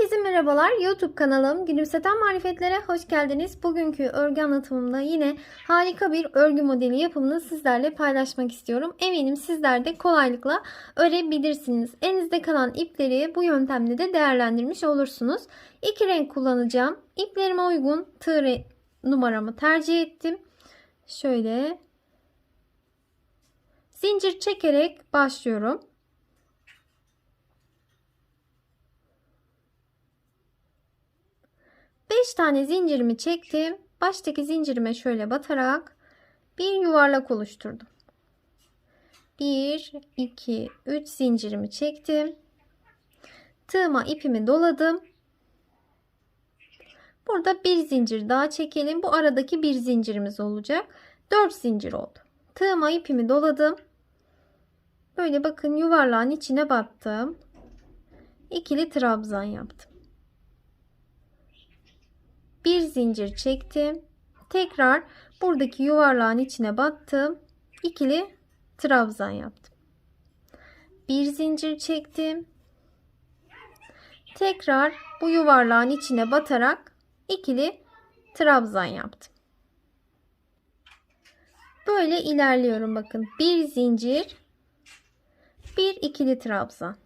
Herkese merhabalar. YouTube kanalım Gülümseten Marifetlere hoş geldiniz. Bugünkü örgü anlatımımda yine harika bir örgü modeli yapımını sizlerle paylaşmak istiyorum. Eminim sizler de kolaylıkla örebilirsiniz. Elinizde kalan ipleri bu yöntemle de değerlendirmiş olursunuz. İki renk kullanacağım. İplerime uygun tığ numaramı tercih ettim. Şöyle zincir çekerek başlıyorum. 5 tane zincirimi çektim. Baştaki zincirime şöyle batarak bir yuvarlak oluşturdum. 1 2 3 zincirimi çektim. Tığıma ipimi doladım. Burada bir zincir daha çekelim. Bu aradaki bir zincirimiz olacak. 4 zincir oldu. Tığıma ipimi doladım. Böyle bakın yuvarlağın içine battım. İkili trabzan yaptım bir zincir çektim. Tekrar buradaki yuvarlağın içine battım. İkili trabzan yaptım. Bir zincir çektim. Tekrar bu yuvarlağın içine batarak ikili trabzan yaptım. Böyle ilerliyorum bakın. Bir zincir, bir ikili trabzan.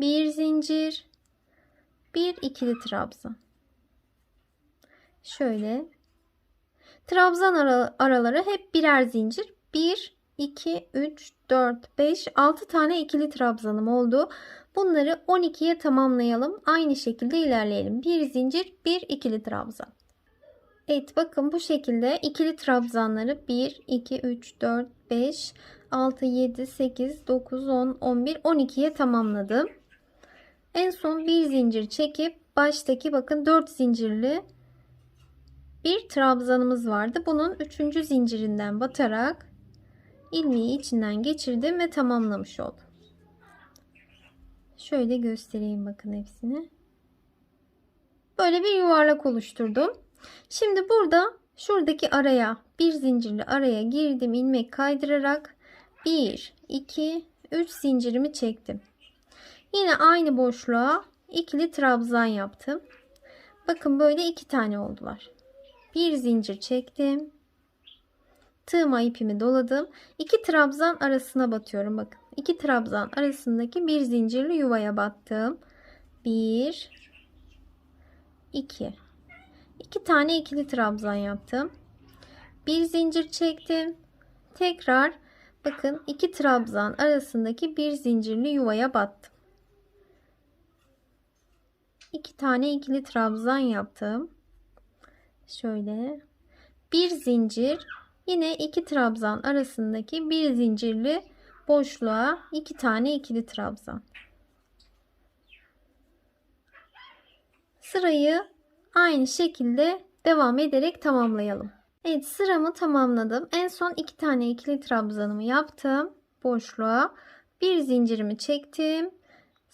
Bir zincir, bir ikili trabzan. Şöyle. Trabzan ara, araları hep birer zincir. 1, 2, 3, 4, 5, 6 tane ikili trabzanım oldu. Bunları 12'ye tamamlayalım. Aynı şekilde ilerleyelim. Bir zincir, bir ikili trabzan. Evet bakın bu şekilde ikili trabzanları 1, 2, 3, 4, 5, 6, 7, 8, 9, 10, 11, 12'ye tamamladım. En son bir zincir çekip baştaki bakın 4 zincirli bir trabzanımız vardı. Bunun 3. zincirinden batarak ilmeği içinden geçirdim ve tamamlamış oldum. Şöyle göstereyim bakın hepsini. Böyle bir yuvarlak oluşturdum. Şimdi burada şuradaki araya bir zincirli araya girdim ilmek kaydırarak 1 2 3 zincirimi çektim. Yine aynı boşluğa ikili trabzan yaptım. Bakın böyle iki tane oldular. Bir zincir çektim. Tığıma ipimi doladım. İki trabzan arasına batıyorum. Bakın iki trabzan arasındaki bir zincirli yuvaya battım. Bir, iki. İki tane ikili trabzan yaptım. Bir zincir çektim. Tekrar bakın iki trabzan arasındaki bir zincirli yuvaya battım. 2 tane ikili trabzan yaptım. Şöyle bir zincir yine iki trabzan arasındaki bir zincirli boşluğa iki tane ikili trabzan. Sırayı aynı şekilde devam ederek tamamlayalım. Evet sıramı tamamladım. En son iki tane ikili trabzanımı yaptım. Boşluğa bir zincirimi çektim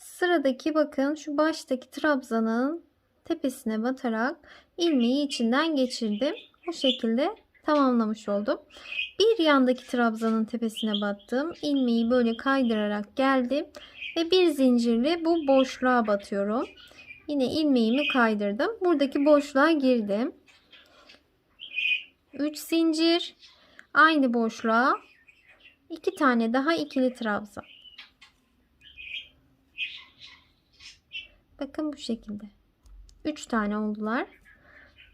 Sıradaki bakın şu baştaki trabzanın tepesine batarak ilmeği içinden geçirdim. Bu şekilde tamamlamış oldum. Bir yandaki trabzanın tepesine battım. ilmeği böyle kaydırarak geldim ve bir zincirle bu boşluğa batıyorum. Yine ilmeğimi kaydırdım. Buradaki boşluğa girdim. 3 zincir aynı boşluğa 2 tane daha ikili trabzan. Bakın bu şekilde. 3 tane oldular.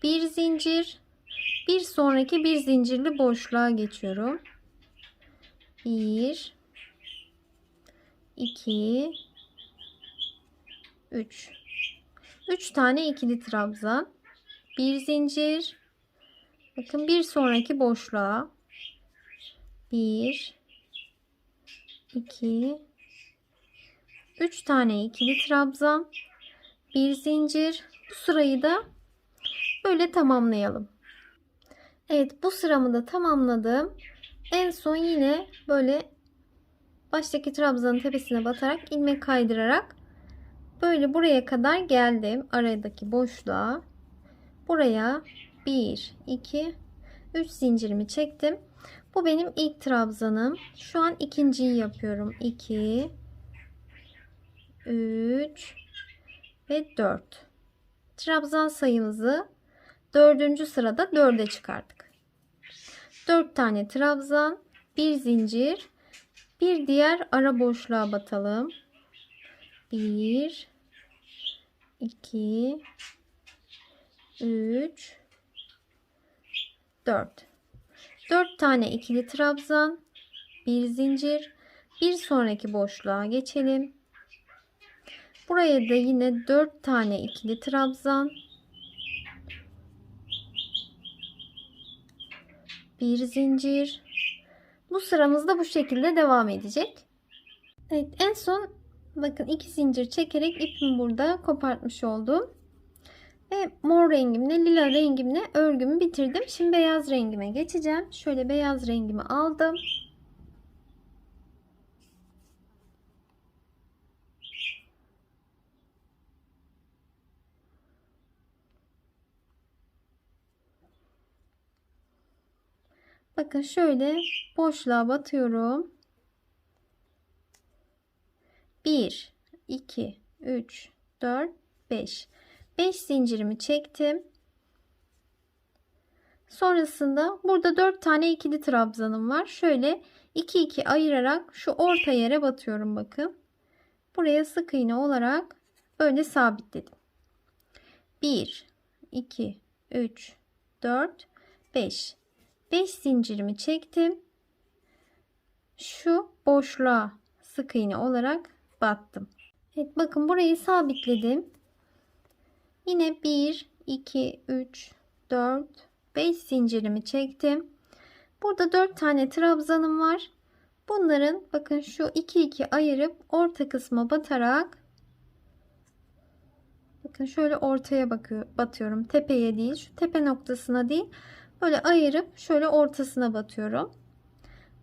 Bir zincir. Bir sonraki bir zincirli boşluğa geçiyorum. 1 2 3 3 tane ikili trabzan. Bir zincir. Bakın bir sonraki boşluğa. 1 2 3 tane ikili trabzan bir zincir. Bu sırayı da böyle tamamlayalım. Evet bu sıramı da tamamladım. En son yine böyle baştaki trabzanın tepesine batarak ilmek kaydırarak böyle buraya kadar geldim. Aradaki boşluğa. Buraya 1, 2, 3 zincirimi çektim. Bu benim ilk trabzanım. Şu an ikinciyi yapıyorum. 2, 3 ve 4. Trabzan sayımızı dördüncü sırada 4'e çıkardık. 4 tane trabzan, bir zincir, bir diğer ara boşluğa batalım. 1 2 3 4 4 tane ikili trabzan, bir zincir, bir sonraki boşluğa geçelim. Buraya da yine 4 tane ikili trabzan, bir zincir. Bu sıramız da bu şekilde devam edecek. Evet, en son bakın iki zincir çekerek ipimi burada kopartmış oldum. Ve mor rengimle lila rengimle örgümü bitirdim. Şimdi beyaz rengime geçeceğim. Şöyle beyaz rengimi aldım. Bakın şöyle boşluğa batıyorum. 1 2 3 4 5 5 zincirimi çektim. Sonrasında burada 4 tane ikili trabzanım var. Şöyle 2 2 ayırarak şu orta yere batıyorum bakın. Buraya sık iğne olarak böyle sabitledim. 1 2 3 4 5 5 zincirimi çektim. Şu boşluğa sık iğne olarak battım. Evet bakın burayı sabitledim. Yine 1 2 3 4 5 zincirimi çektim. Burada 4 tane trabzanım var. Bunların bakın şu 2 2 ayırıp orta kısma batarak bakın şöyle ortaya bakıyor batıyorum. Tepeye değil, şu tepe noktasına değil. Böyle ayırıp şöyle ortasına batıyorum.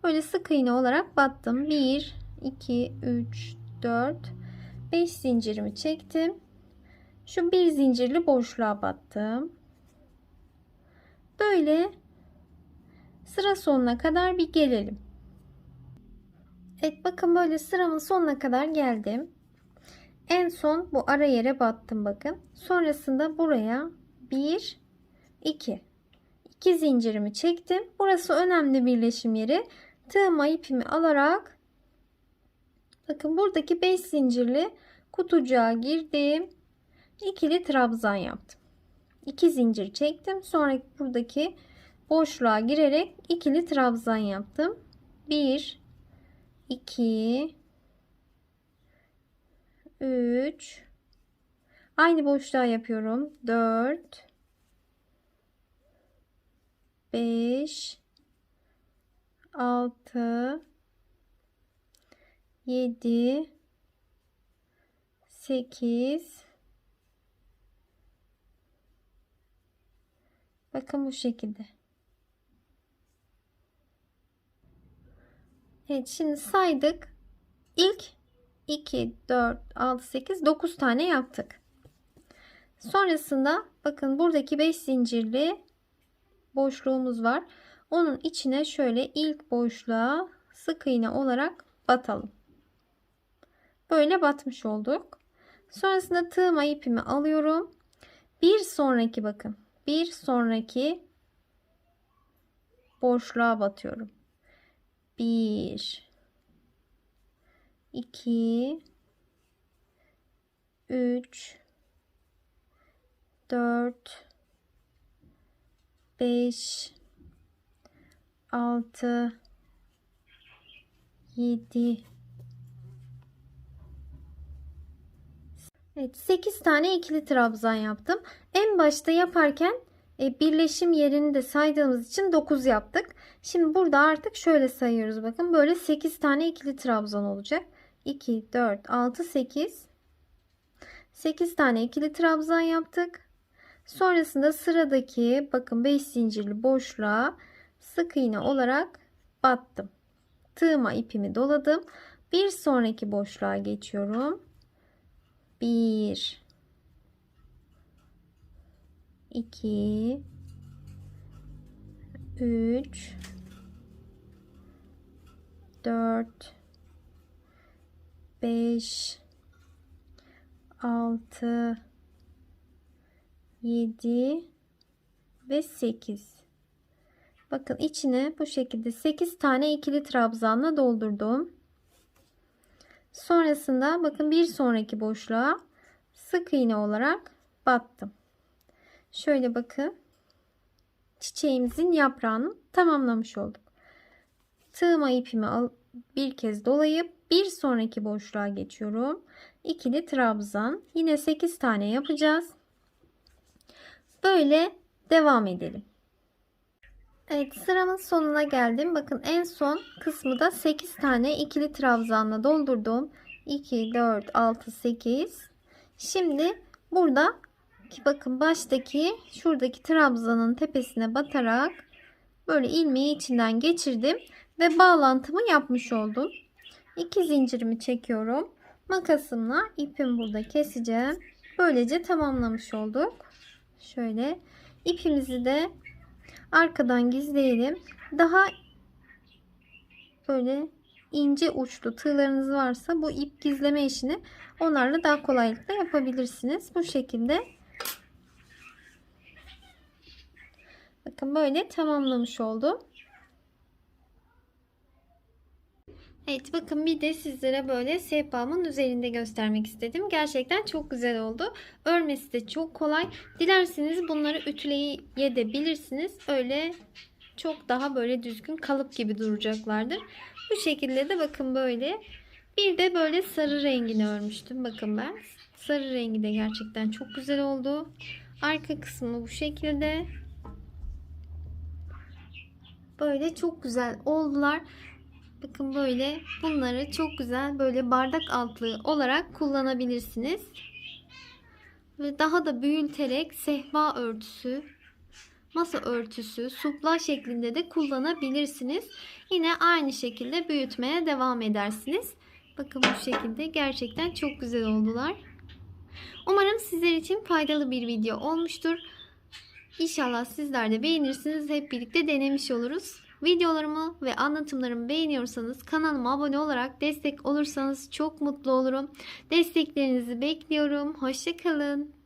Böyle sık iğne olarak battım. 1 2 3 4 5 zincirimi çektim. Şu bir zincirli boşluğa battım. Böyle sıra sonuna kadar bir gelelim. Evet bakın böyle sıramın sonuna kadar geldim. En son bu ara yere battım bakın. Sonrasında buraya 1 2 2 zincirimi çektim. Burası önemli birleşim yeri. Tığıma ipimi alarak bakın buradaki 5 zincirli kutucuğa girdim. İkili trabzan yaptım. 2 zincir çektim. Sonra buradaki boşluğa girerek ikili trabzan yaptım. 1 2 3 Aynı boşluğa yapıyorum. 4 5 6 7 8 Bakın bu şekilde. Evet şimdi saydık. İlk 2, 4, 6, 8, 9 tane yaptık. Sonrasında bakın buradaki 5 zincirli boşluğumuz var. Onun içine şöyle ilk boşluğa sık iğne olarak batalım. Böyle batmış olduk. Sonrasında tığıma ipimi alıyorum. Bir sonraki bakın. Bir sonraki boşluğa batıyorum. 1 2 3 4 5 6 7 Evet 8 tane ikili trabzan yaptım. En başta yaparken e, birleşim yerini de saydığımız için 9 yaptık. Şimdi burada artık şöyle sayıyoruz. Bakın böyle 8 tane ikili trabzan olacak. 2, 4, 6, 8. 8 tane ikili trabzan yaptık. Sonrasında sıradaki bakın 5 zincirli boşluğa sık iğne olarak battım. Tığıma ipimi doladım. Bir sonraki boşluğa geçiyorum. 1 2 3 4 5 6 7 ve 8 bakın içine bu şekilde 8 tane ikili trabzanla doldurdum. Sonrasında bakın bir sonraki boşluğa sık iğne olarak battım. Şöyle bakın. Çiçeğimizin yaprağını tamamlamış olduk. Tığıma ipimi al, bir kez dolayıp bir sonraki boşluğa geçiyorum. İkili trabzan. Yine 8 tane yapacağız Böyle devam edelim. Evet sıramın sonuna geldim. Bakın en son kısmı da 8 tane ikili trabzanla doldurdum. 2, 4, 6, 8. Şimdi burada bakın baştaki şuradaki trabzanın tepesine batarak böyle ilmeği içinden geçirdim ve bağlantımı yapmış oldum. 2 zincirimi çekiyorum. Makasımla ipimi burada keseceğim. Böylece tamamlamış olduk. Şöyle ipimizi de arkadan gizleyelim. Daha böyle ince uçlu tığlarınız varsa bu ip gizleme işini onlarla daha kolaylıkla yapabilirsiniz. Bu şekilde bakın böyle tamamlamış oldum. Evet bakın bir de sizlere böyle sehpamın üzerinde göstermek istedim. Gerçekten çok güzel oldu. Örmesi de çok kolay. Dilerseniz bunları ütüleyebilirsiniz. Öyle çok daha böyle düzgün kalıp gibi duracaklardır. Bu şekilde de bakın böyle. Bir de böyle sarı rengini örmüştüm. Bakın ben. Sarı rengi de gerçekten çok güzel oldu. Arka kısmı bu şekilde. Böyle çok güzel oldular. Bakın böyle bunları çok güzel böyle bardak altlığı olarak kullanabilirsiniz. Ve daha da büyüterek sehpa örtüsü, masa örtüsü, supla şeklinde de kullanabilirsiniz. Yine aynı şekilde büyütmeye devam edersiniz. Bakın bu şekilde gerçekten çok güzel oldular. Umarım sizler için faydalı bir video olmuştur. İnşallah sizler de beğenirsiniz. Hep birlikte denemiş oluruz. Videolarımı ve anlatımlarımı beğeniyorsanız kanalıma abone olarak destek olursanız çok mutlu olurum. Desteklerinizi bekliyorum. Hoşçakalın.